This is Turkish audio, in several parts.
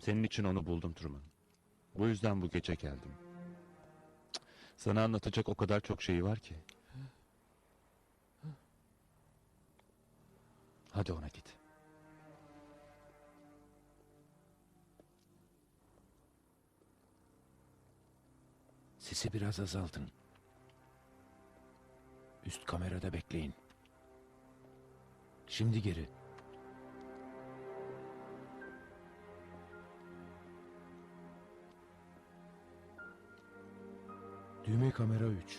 Senin için onu buldum Truman. Bu yüzden bu gece geldim. Sana anlatacak o kadar çok şey var ki. Hadi ona git. Sesi biraz azaltın. Üst kamerada bekleyin. Şimdi geri. Düğme kamera 3.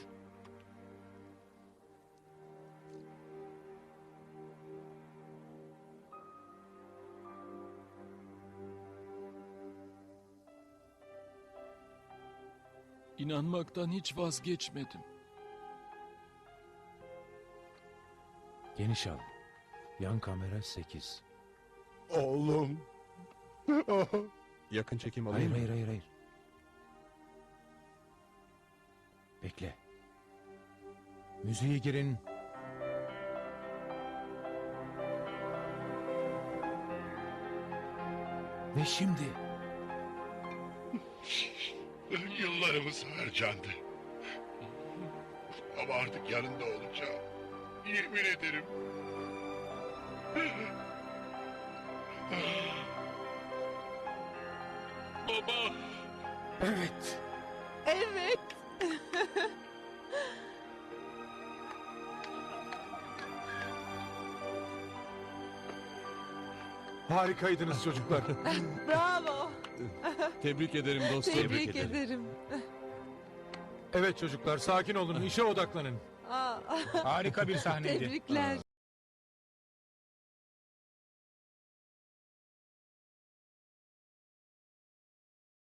İnanmaktan hiç vazgeçmedim. Geniş al. Yan kamera 8. Oğlum. Yakın çekim Hayır alayım mı? hayır hayır hayır. Bekle. Müziğe girin. Ve şimdi Yıllarımız harcandı. Ama artık yanında olacağım. Yemin ederim. Baba. evet. Evet. Harikaydınız çocuklar. Bravo. Tebrik ederim dostum. Tebrik ederim. evet çocuklar sakin olun işe odaklanın. Aa, Harika bir sahneydi. tebrikler.